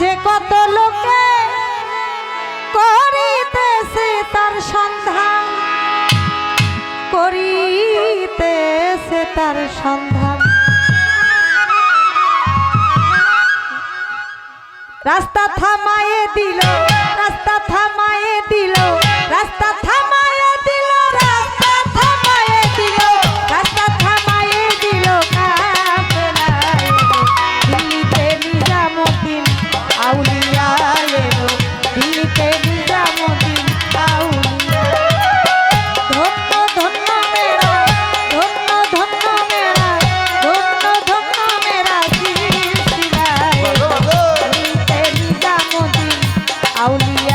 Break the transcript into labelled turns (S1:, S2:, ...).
S1: যে কত লোকে করিতেছে তার সন্ধান করিতেছে তার সন্ধান। রাস্তা থামায়ে দিল Paulinho.